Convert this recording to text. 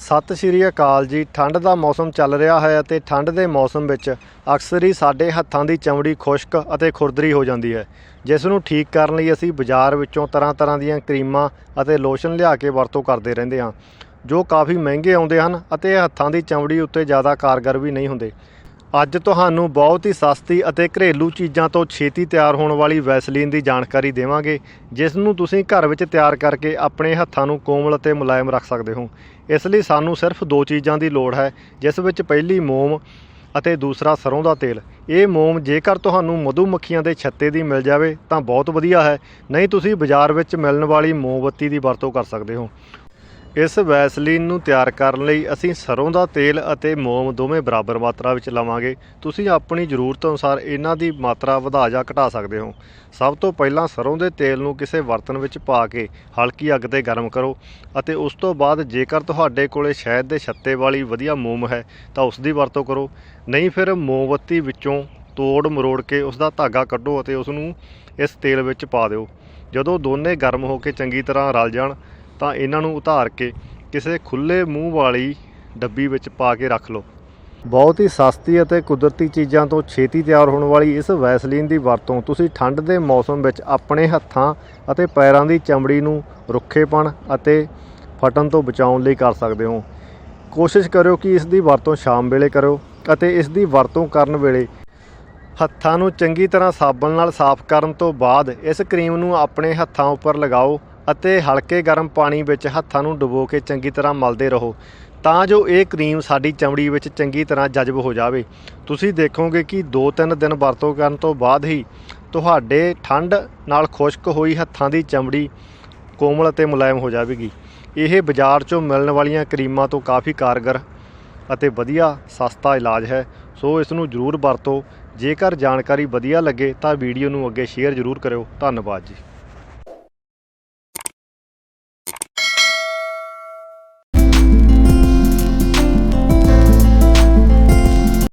ਸਤਿ ਸ਼੍ਰੀ ਅਕਾਲ ਜੀ। ਠੰਡ ਦਾ ਮੌਸਮ ਚੱਲ ਰਿਹਾ ਹੈ ਅਤੇ ਠੰਡ ਦੇ ਮੌਸਮ ਵਿੱਚ ਅਕਸਰ ਹੀ ਸਾਡੇ ਹੱਥਾਂ ਦੀ ਚਮੜੀ ਖੁਸ਼ਕ ਅਤੇ ਖੁਰਦਰੀ ਹੋ ਜਾਂਦੀ ਹੈ। ਜਿਸ ਨੂੰ ਠੀਕ ਕਰਨ ਲਈ ਅਸੀਂ ਬਾਜ਼ਾਰ ਵਿੱਚੋਂ ਤਰ੍ਹਾਂ ਤਰ੍ਹਾਂ ਦੀਆਂ ਕਰੀਮਾਂ ਅਤੇ ਲੋਸ਼ਨ ਲਿਆ ਕੇ ਵਰਤੋਂ ਕਰਦੇ ਰਹਿੰਦੇ ਹਾਂ, ਜੋ ਕਾਫੀ ਮਹਿੰਗੇ ਆਉਂਦੇ ਹਨ ਅਤੇ ਹੱਥਾਂ ਦੀ ਚਮੜੀ ਉੱਤੇ ਜ਼ਿਆਦਾ ਕਾਰਗਰ ਵੀ ਨਹੀਂ ਹੁੰਦੇ। ਅੱਜ ਤੁਹਾਨੂੰ ਬਹੁਤ ਹੀ ਸਸਤੀ ਅਤੇ ਘਰੇਲੂ ਚੀਜ਼ਾਂ ਤੋਂ ਛੇਤੀ ਤਿਆਰ ਹੋਣ ਵਾਲੀ ਵੈਸਲੀਨ ਦੀ ਜਾਣਕਾਰੀ ਦੇਵਾਂਗੇ, ਜਿਸ ਨੂੰ ਤੁਸੀਂ ਘਰ ਵਿੱਚ ਤਿਆਰ ਕਰਕੇ ਆਪਣੇ ਹੱਥਾਂ ਨੂੰ ਕੋਮਲ ਅਤੇ ਮੁਲਾਇਮ ਰੱਖ ਸਕਦੇ ਹੋ। ਇਸ ਲਈ ਸਾਨੂੰ ਸਿਰਫ ਦੋ ਚੀਜ਼ਾਂ ਦੀ ਲੋੜ ਹੈ, ਜਿਸ ਵਿੱਚ ਪਹਿਲੀ ਮੋਮ ਅਤੇ ਦੂਸਰਾ ਸਰੋਂ ਦਾ ਤੇਲ। ਇਹ ਮੋਮ ਜੇਕਰ ਤੁਹਾਨੂੰ ਮਧੂਮੱਖੀਆਂ ਦੇ ਛੱਤੇ ਦੀ ਮਿਲ ਜਾਵੇ ਤਾਂ ਬਹੁਤ ਵਧੀਆ ਹੈ, ਨਹੀਂ ਤੁਸੀਂ ਬਾਜ਼ਾਰ ਵਿੱਚ ਮਿਲਣ ਵਾਲੀ ਮੋਮਬੱਤੀ ਦੀ ਵਰਤੋਂ ਕਰ ਸਕਦੇ ਹੋ। ਇਸ ਵੈਸਲੀਨ ਨੂੰ ਤਿਆਰ ਕਰਨ ਲਈ ਅਸੀਂ ਸਰੋਂ ਦਾ ਤੇਲ ਅਤੇ ਮੋਮ ਦੋਵੇਂ ਬਰਾਬਰ ਮਾਤਰਾ ਵਿੱਚ ਲਵਾਂਗੇ। ਤੁਸੀਂ ਆਪਣੀ ਜ਼ਰੂਰਤ ਅਨੁਸਾਰ ਇਹਨਾਂ ਦੀ ਮਾਤਰਾ ਵਧਾ ਜਾਂ ਘਟਾ ਸਕਦੇ ਹੋ। ਸਭ ਤੋਂ ਪਹਿਲਾਂ ਸਰੋਂ ਦੇ ਤੇਲ ਨੂੰ ਕਿਸੇ ਬਰਤਨ ਵਿੱਚ ਪਾ ਕੇ ਹਲਕੀ ਅੱਗ ਤੇ ਗਰਮ ਕਰੋ ਅਤੇ ਉਸ ਤੋਂ ਬਾਅਦ ਜੇਕਰ ਤੁਹਾਡੇ ਕੋਲੇ ਸ਼ਹਿਦ ਦੇ ਛੱਤੇ ਵਾਲੀ ਵਧੀਆ ਮੋਮ ਹੈ ਤਾਂ ਉਸ ਦੀ ਵਰਤੋਂ ਕਰੋ। ਨਹੀਂ ਫਿਰ ਮੋਮਬੱਤੀ ਵਿੱਚੋਂ ਤੋੜ ਮਰੋੜ ਕੇ ਉਸ ਦਾ ਧਾਗਾ ਕੱਢੋ ਅਤੇ ਉਸ ਨੂੰ ਇਸ ਤੇਲ ਵਿੱਚ ਪਾ ਦਿਓ। ਜਦੋਂ ਦੋਨੇ ਗਰਮ ਹੋ ਕੇ ਚੰਗੀ ਤਰ੍ਹਾਂ ਰਲ ਜਾਣ ਤਾਂ ਇਹਨਾਂ ਨੂੰ ਉਤਾਰ ਕੇ ਕਿਸੇ ਖੁੱਲੇ ਮੂੰਹ ਵਾਲੀ ਡੱਬੀ ਵਿੱਚ ਪਾ ਕੇ ਰੱਖ ਲਓ। ਬਹੁਤ ਹੀ ਸਸਤੀ ਅਤੇ ਕੁਦਰਤੀ ਚੀਜ਼ਾਂ ਤੋਂ ਛੇਤੀ ਤਿਆਰ ਹੋਣ ਵਾਲੀ ਇਸ ਵੈਸਲੀਨ ਦੀ ਵਰਤੋਂ ਤੁਸੀਂ ਠੰਡ ਦੇ ਮੌਸਮ ਵਿੱਚ ਆਪਣੇ ਹੱਥਾਂ ਅਤੇ ਪੈਰਾਂ ਦੀ ਚਮੜੀ ਨੂੰ ਰੁੱਖੇਪਣ ਅਤੇ ਫਟਣ ਤੋਂ ਬਚਾਉਣ ਲਈ ਕਰ ਸਕਦੇ ਹੋ। ਕੋਸ਼ਿਸ਼ ਕਰਿਓ ਕਿ ਇਸ ਦੀ ਵਰਤੋਂ ਸ਼ਾਮ ਵੇਲੇ ਕਰੋ ਅਤੇ ਇਸ ਦੀ ਵਰਤੋਂ ਕਰਨ ਵੇਲੇ ਹੱਥਾਂ ਨੂੰ ਚੰਗੀ ਤਰ੍ਹਾਂ ਸਾਬਣ ਨਾਲ ਸਾਫ਼ ਕਰਨ ਤੋਂ ਬਾਅਦ ਇਸ ਕਰੀਮ ਨੂੰ ਆਪਣੇ ਹੱਥਾਂ ਉੱਪਰ ਲਗਾਓ ਅਤੇ ਹਲਕੇ ਗਰਮ ਪਾਣੀ ਵਿੱਚ ਹੱਥਾਂ ਨੂੰ ਡੁਬੋ ਕੇ ਚੰਗੀ ਤਰ੍ਹਾਂ ਮਲਦੇ ਰਹੋ। ਤਾਂ ਜੋ ਇਹ ਕਰੀਮ ਸਾਡੀ ਚਮੜੀ ਵਿੱਚ ਚੰਗੀ ਤਰ੍ਹਾਂ ਜਜ਼ਬ ਹੋ ਜਾਵੇ। ਤੁਸੀਂ ਦੇਖੋਗੇ ਕਿ 2-3 ਦਿਨ ਵਰਤੋਂ ਕਰਨ ਤੋਂ ਬਾਅਦ ਹੀ ਤੁਹਾਡੇ ਠੰਡ ਨਾਲ ਖੁਸ਼ਕ ਹੋਈ ਹੱਥਾਂ ਦੀ ਚਮੜੀ ਕੋਮਲ ਅਤੇ ਮੁਲਾਇਮ ਹੋ ਜਾਵੇਗੀ। ਇਹ ਬਾਜ਼ਾਰ 'ਚੋਂ ਮਿਲਣ ਵਾਲੀਆਂ ਕਰੀਮਾਂ ਤੋਂ ਕਾਫੀ ਕਾਰਗਰ ਅਤੇ ਵਧੀਆ ਸਸਤਾ ਇਲਾਜ ਹੈ। ਸੋ ਇਸ ਨੂੰ ਜ਼ਰੂਰ ਵਰਤੋ। ਜੇਕਰ ਜਾਣਕਾਰੀ ਵਧੀਆ ਲੱਗੇ ਤਾਂ ਵੀਡੀਓ ਨੂੰ ਅੱਗੇ ਸ਼ੇਅਰ ਜ਼ਰੂਰ ਕਰਿਓ। ਧੰਨਵਾਦ ਜੀ।